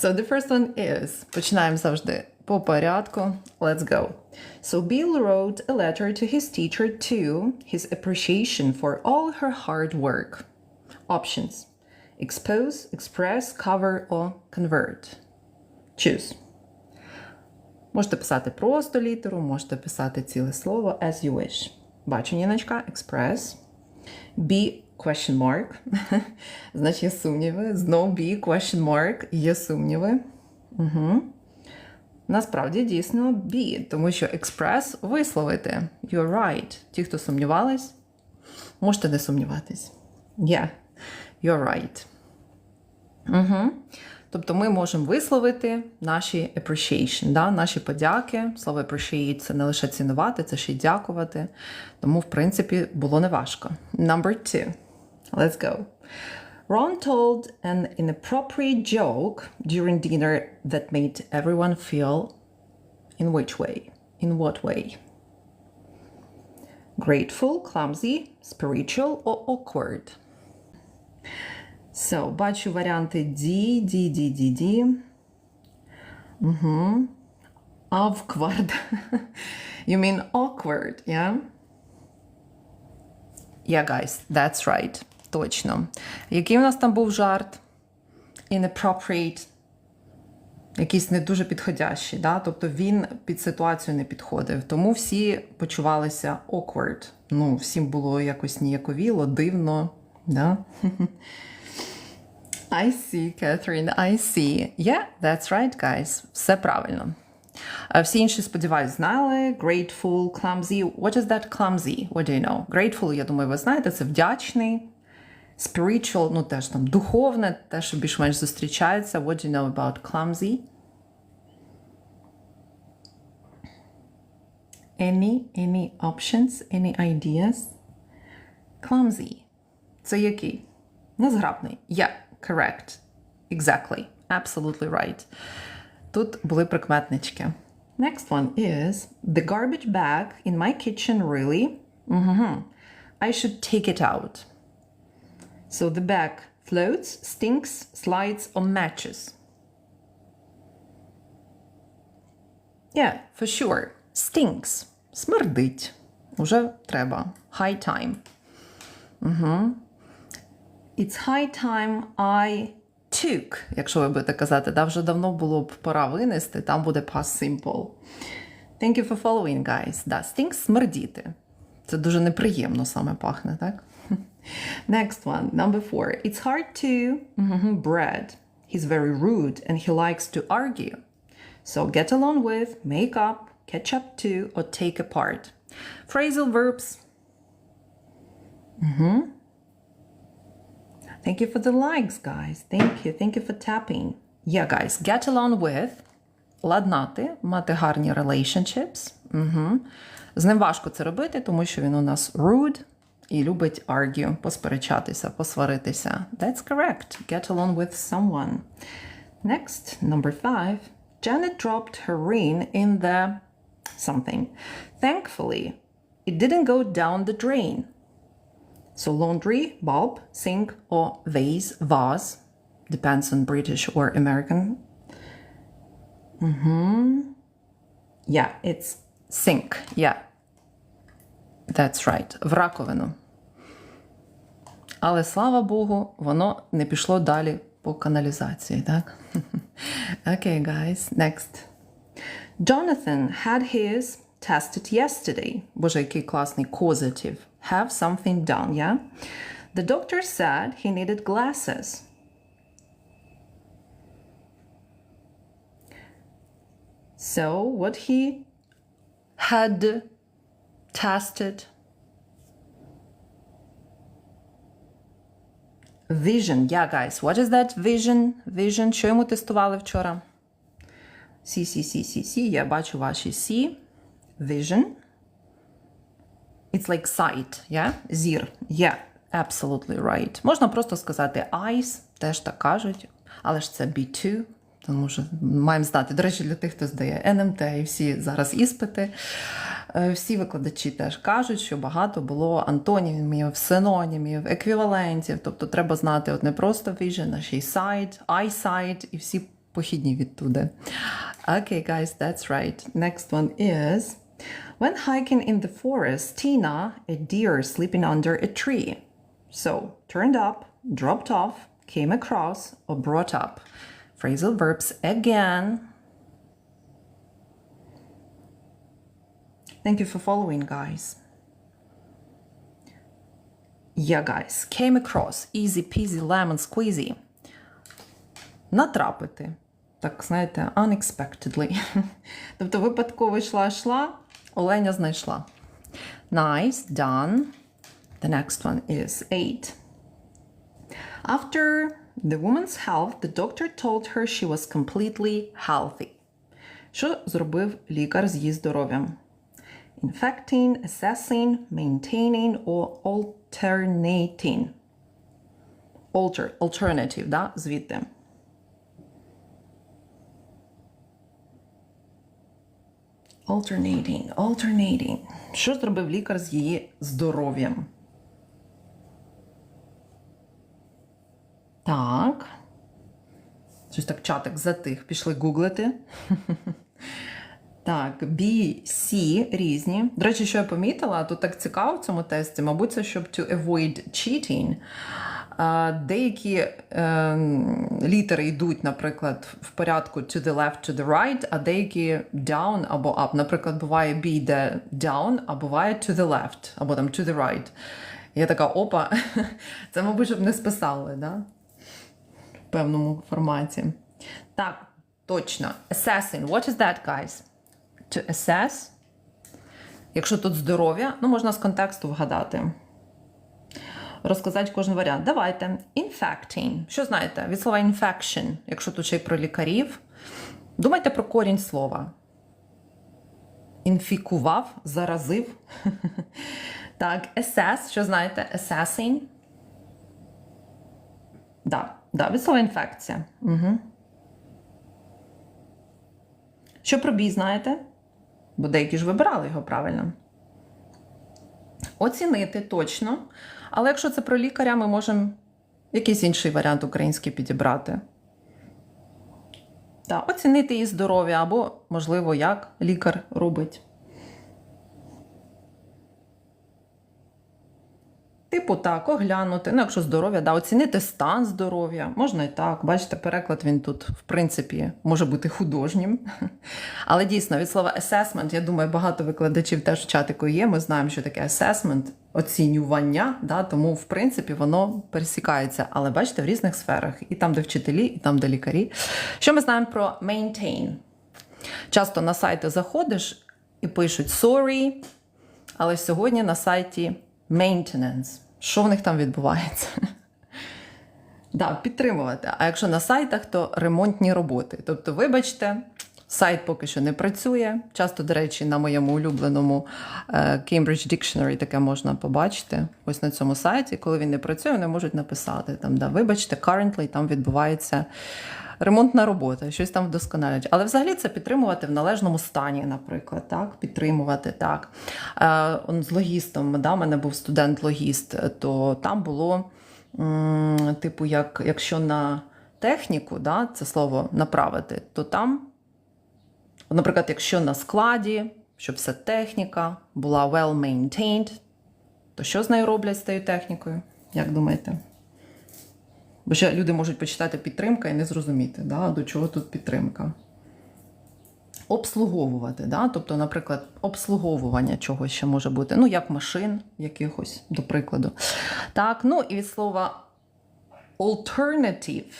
So the first one is, починаємо завжди по порядку. Let's go. So Bill wrote a letter to his teacher to his appreciation for all her hard work. Options. Expose, express, cover or convert. Choose. Можете писати просто літеру, можете писати ціле слово as you wish. Бачу, Ніночка, express. B question mark. Значить, є сумніви. Знов B question mark. Є сумніви. Угу. Насправді дійсно B, тому що express висловити. You're right. Ті, хто сумнівались, можете не сумніватись. Yeah, you're right. Угу. Тобто ми можемо висловити наші appreciation, да? наші подяки. Слово appreciate – це не лише цінувати, це ще й дякувати. Тому, в принципі, було неважко. Number two. Let's go. Ron told an inappropriate joke during dinner that made everyone feel in which way? In what way? Grateful, clumsy, spiritual, or awkward? So, бачу варіанти D, D, D, D, D. Угу. Awkward. you mean awkward, yeah? Yeah, guys, that's right. Точно. Який у нас там був жарт? Inappropriate. Якийсь не дуже підходящий, да? тобто він під ситуацію не підходив. Тому всі почувалися awkward. Ну, всім було якось ніяковіло, дивно. Да? I see, Catherine, I see. Yeah, that's right, guys. Все правильно. Всі інші, сподіваюсь, знали. Grateful, clumsy. What is that clumsy? What do you know? Grateful, я думаю, ви знаєте, це вдячний. Spiritual, ну теж там духовне, те, що більш-менш зустрічається. What do you know about clumsy? Any, any options, any ideas? Clumsy. Це який? Незграбний. Yeah, correct. Exactly. Absolutely right. Тут були прикметнички. Next one is the garbage bag in my kitchen really. Mhm. I should take it out. So the bag floats, stinks, slides, or matches. Yeah, for sure. Stinks. Смердить. Уже треба. High time. Угу. It's high time I took, якщо ви будете казати, да, вже давно було б пора винести, там буде past simple. Thank you for following, guys. Да, stinks смердіти. Це дуже неприємно саме пахне, так? Next one, number four. It's hard to mhm, Brad. He's very rude and he likes to argue. So get along with, make up, catch up to, or take apart. Phrasal verbs. Thank you for the likes, guys. Thank you. Thank you for tapping. Yeah, guys, get along with. Ладнати, мати гарні relationships. Угу. З ним важко це робити, тому що він у нас rude і любить argue, посперечатися, посваритися. That's correct. Get along with someone. Next, number five. Janet dropped her ring in the something. Thankfully, it didn't go down the drain. So laundry, bulb, sink, or vase, vase. Depends on British or American. Mm-hmm. Yeah, it's sink. Yeah. That's right. В раковину. Але слава Богу, воно не пішло далі по каналізації, так? okay, guys, next. Jonathan had his tested yesterday. Боже, який класний causative. Have something done, yeah? The doctor said he needed glasses. So, what he had tested Vision. Yeah, guys. What is that vision? Vision. Що йому тестували вчора? Сі, сі, сі, сі, сі. Я бачу ваші сі. Vision. It's like sight, yeah? Зір. Yeah, absolutely right. Можна просто сказати eyes, теж так кажуть, але ж це B2, тому що маємо знати. До речі, для тих, хто здає НМТ і всі зараз іспити. Е, Всі викладачі теж кажуть, що багато було антонімів, синонімів, еквівалентів. Тобто треба знати от не просто vision, а ще й sight, eyesight і всі похідні відтуди. Okay, guys, that's right. Next one is When hiking in the forest, Tina, a deer sleeping under a tree. So, turned up, dropped off, came across, or brought up. Phrasal verbs again. Thank you for following, guys. Yeah, guys, came across, easy peasy lemon squeezy. Натрапити. Так, знаєте, unexpectedly. тобто випадково йшла, йшла, оленя знайшла. Nice, done. The next one is eight. After the woman's health, the doctor told her she was completely healthy. Що зробив лікар з її здоров'ям? Infecting, assessing, maintaining or alternating. Alter, alternative, да? звідти. Alternating, alternating. Що зробив лікар з її здоров'ям? Так. Щось так чатик затих. Пішли гуглити. Так, B, C різні. До речі, що я помітила, тут так цікаво в цьому тесті, мабуть, це щоб to avoid cheating. Деякі е, літери йдуть, наприклад, в порядку to the left, to the right, а деякі down або up. Наприклад, буває B йде down, а буває to the left, або там to the right. Я така, опа, це, мабуть, щоб не списали, да? в певному форматі. Так, точно. Assessing. What is that, guys? To assess. Якщо тут здоров'я, ну можна з контексту вгадати. Розказати кожен варіант. Давайте. Infecting. Що знаєте? Від слова infection, якщо тут ще й про лікарів. Думайте про корінь слова. Інфікував, заразив. Так, assess. Що знаєте? Assessing. Да, да, від слова інфекція. Угу. Що про бій знаєте? Бо деякі ж вибирали його правильно. Оцінити точно. Але якщо це про лікаря, ми можемо якийсь інший варіант український підібрати. Та оцінити її здоров'я, або, можливо, як лікар робить. Типу так, оглянути, ну, якщо здоров'я, да, оцінити стан здоров'я, можна і так. Бачите, переклад він тут, в принципі, може бути художнім. Але дійсно, від слова assessment, я думаю, багато викладачів теж в чатику є. Ми знаємо, що таке assessment, оцінювання, да, тому, в принципі, воно пересікається. Але бачите, в різних сферах, і там, де вчителі, і там, де лікарі. Що ми знаємо про maintain? Часто на сайти заходиш і пишуть sorry, але сьогодні на сайті maintenance. Що в них там відбувається? Да, підтримувати. А якщо на сайтах, то ремонтні роботи. Тобто, вибачте, сайт поки що не працює. Часто, до речі, на моєму улюбленому е, Cambridge Dictionary таке можна побачити. Ось на цьому сайті, коли він не працює, вони можуть написати там, да, вибачте, currently там відбувається ремонтна робота, щось там вдосконалюють. Але взагалі це підтримувати в належному стані, наприклад, так, підтримувати так. Е, з логістом, да, в мене був студент-логіст, то там було, м, типу, як, якщо на техніку, да, це слово направити, то там, наприклад, якщо на складі, щоб вся техніка була well maintained, то що з нею роблять з тією технікою? Як думаєте? Бо ще люди можуть почитати підтримка і не зрозуміти, да, до чого тут підтримка. Обслуговувати, да? тобто, наприклад, обслуговування чогось ще може бути, ну, як машин якихось, до прикладу. Так, ну і від слова alternative.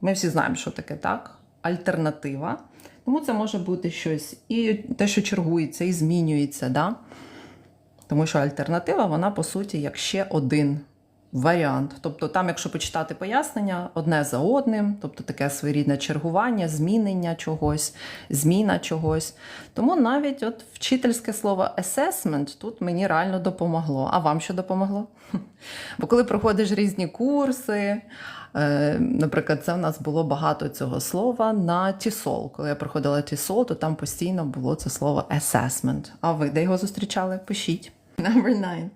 Ми всі знаємо, що таке, так? Альтернатива. Тому це може бути щось і те, що чергується, і змінюється. Да? Тому що альтернатива, вона, по суті, як ще один варіант. Тобто, там, якщо почитати пояснення, одне за одним, тобто таке своєрідне чергування, змінення чогось, зміна чогось. Тому навіть от вчительське слово assessment тут мені реально допомогло. А вам що допомогло? Бо коли проходиш різні курси, е, наприклад, це в нас було багато цього слова на тісол. Коли я проходила тісол, то там постійно було це слово assessment. А ви де його зустрічали? Пишіть. Number nine.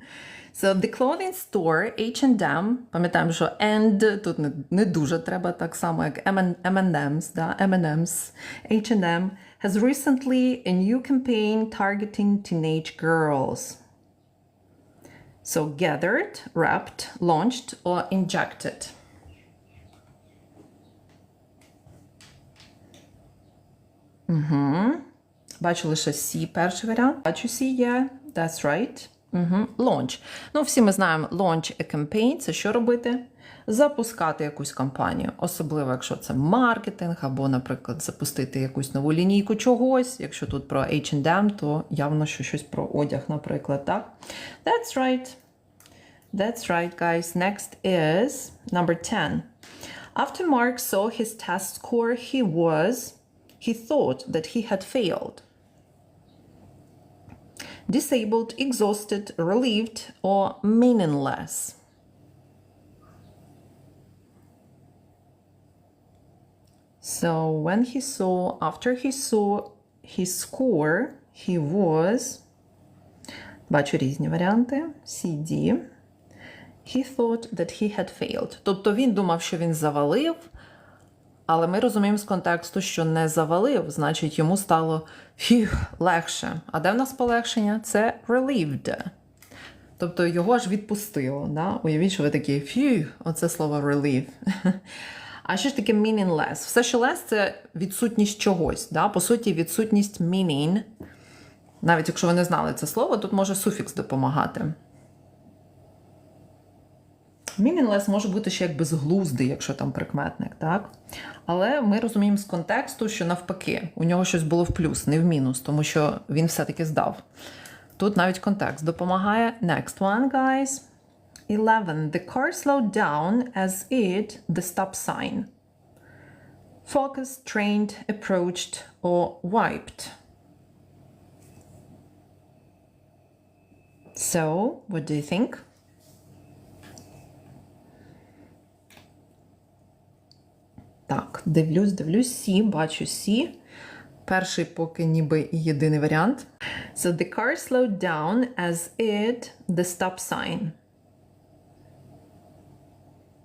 So the clothing store H&M, пам'ятаємо, що and тут не, не дуже треба так само, як M&M's, да? M&M's, H&M has recently a new campaign targeting teenage girls. So gathered, wrapped, launched or injected. Бачу лише C перший варіант. Бачу C є. That's right. Угу. Launch. Ну, всі ми знаємо, launch a campaign – це що робити? Запускати якусь кампанію. Особливо, якщо це маркетинг, або, наприклад, запустити якусь нову лінійку чогось. Якщо тут про H&M, то явно що щось про одяг, наприклад, так? That's right. That's right, guys. Next is number 10. After Mark saw his test score, he was, he thought that he had failed. Disabled, exhausted, relieved, or meaningless. So when he saw, after he saw his score, he was, бачу різні варіанти, CD, he thought that he had failed. Тобто він думав, що він завалив, Але ми розуміємо з контексту, що не завалив, значить йому стало фіг легше. А де в нас полегшення? Це relieved. Тобто його аж відпустило. Да? Уявіть, що ви такі фіг, оце слово relieve. А що ж таке meaningless? Все, що less – це відсутність чогось. Да? По суті, відсутність meaning. Навіть якщо ви не знали це слово, тут може суфікс допомагати. Meaningless може бути ще як безглуздий, якщо там прикметник, так? Але ми розуміємо з контексту, що навпаки, у нього щось було в плюс, не в мінус, тому що він все-таки здав. Тут навіть контекст допомагає. Next one, guys. 11. The car slowed down as it, the stop sign. Focused, trained, approached, or wiped. So, what do you think? Так, дивлюсь, дивлюсь, Сі, бачу Сі. Перший поки ніби і єдиний варіант. So the car slowed down as it the stop sign.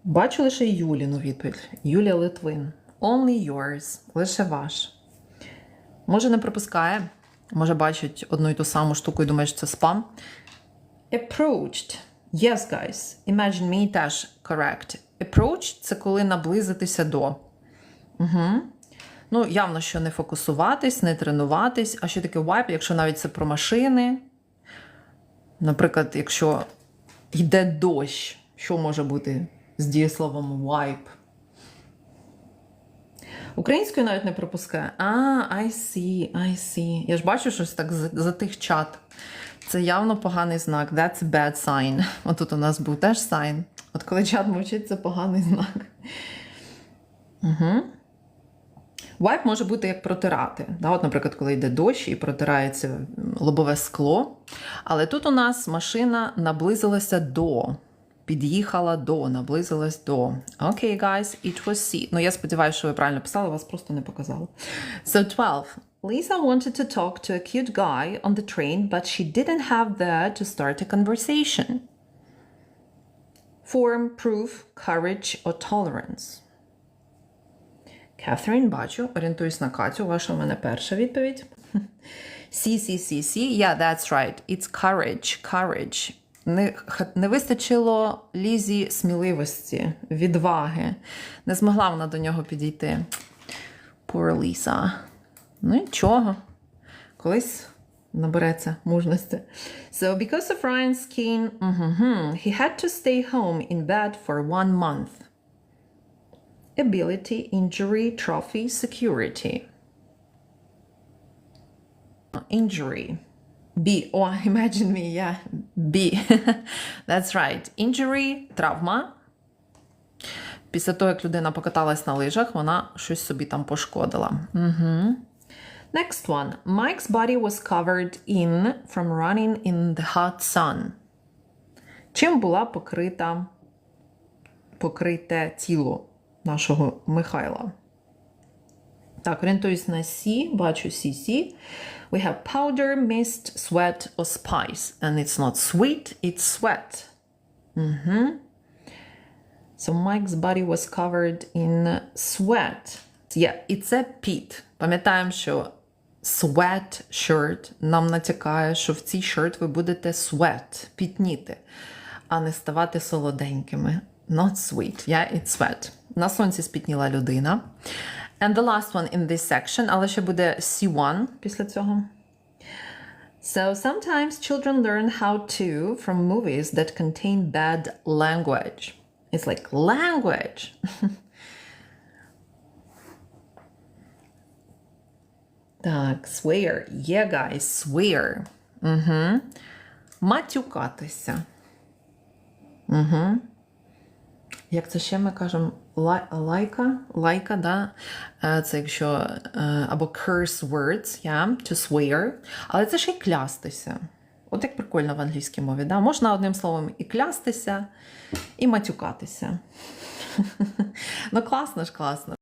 Бачу лише Юліну відповідь. Юлія Литвин. Only yours. Лише ваш. Може, не пропускає. Може, бачить одну і ту саму штуку і думає, що це спам. Approached. Yes, guys. Imagine me теж correct. Approach – це коли наблизитися до. Угу. Ну, явно, що не фокусуватись, не тренуватись. А що таке wipe, якщо навіть це про машини? Наприклад, якщо йде дощ, що може бути з дієсловом wipe? Українською навіть не пропускає. А, I see, I see. Я ж бачу щось так затих чат. Це явно поганий знак. That's a bad sign. Отут у нас був теж sign. От коли чат мовчить, це поганий знак. Угу. Wipe може бути як протирати. Да? От, наприклад, коли йде дощ і протирається лобове скло. Але тут у нас машина наблизилася до. Під'їхала до, наблизилась до. Окей, okay, guys, it was C. Ну, я сподіваюся, що ви правильно писали, вас просто не показали. So 12. Lisa wanted to talk to a cute guy on the train, but she didn't have there to start a conversation. Form, proof, courage or tolerance. Catherine, бачу, орієнтуюсь на Катю. Ваша в мене перша відповідь. C, C, C, C. Yeah, that's right. It's courage, courage. Не, не вистачило Лізі сміливості, відваги. Не змогла вона до нього підійти. Poor Lisa. Ну нічого. Колись набереться мужності. So, because of Ryan's skin, mm-hmm, he had to stay home in bed for one month. Ability, injury, trophy, security. Injury. B. Oh, imagine me, yeah. B. That's right. Injury, травма. Після того, як людина покаталась на лижах, вона щось собі там пошкодила. Угу. Next one. Mike's body was covered in from running in the hot sun. Чим була покрита покрите тіло нашого Михайла? Так, орієнтуюсь на C, бачу CC. We have powder, mist, sweat or spice. And it's not sweet, it's sweat. So Mike's body was covered in sweat. Yeah, і це pit. Пам'ятаємо, що sweat shirt нам натякає, що в цій shirt ви будете sweat, пітніти, а не ставати солоденькими. Not sweet. Yeah, it's sweat. На сонці спітніла людина. And the last one in this section, але ще буде C1 після цього. So sometimes children learn how to from movies that contain bad language. It's like language. так, swear. Yeah, guys, swear. Угу. Матюкатися. Угу. Як це ще ми кажемо? Лай- Лайка? Лайка, да? Е, Це якщо е, або curse words, yeah, to swear. Але це ще й клястися. От як прикольно в англійській мові, да? Можна одним словом і клястися, і матюкатися. ну, класно ж, класно.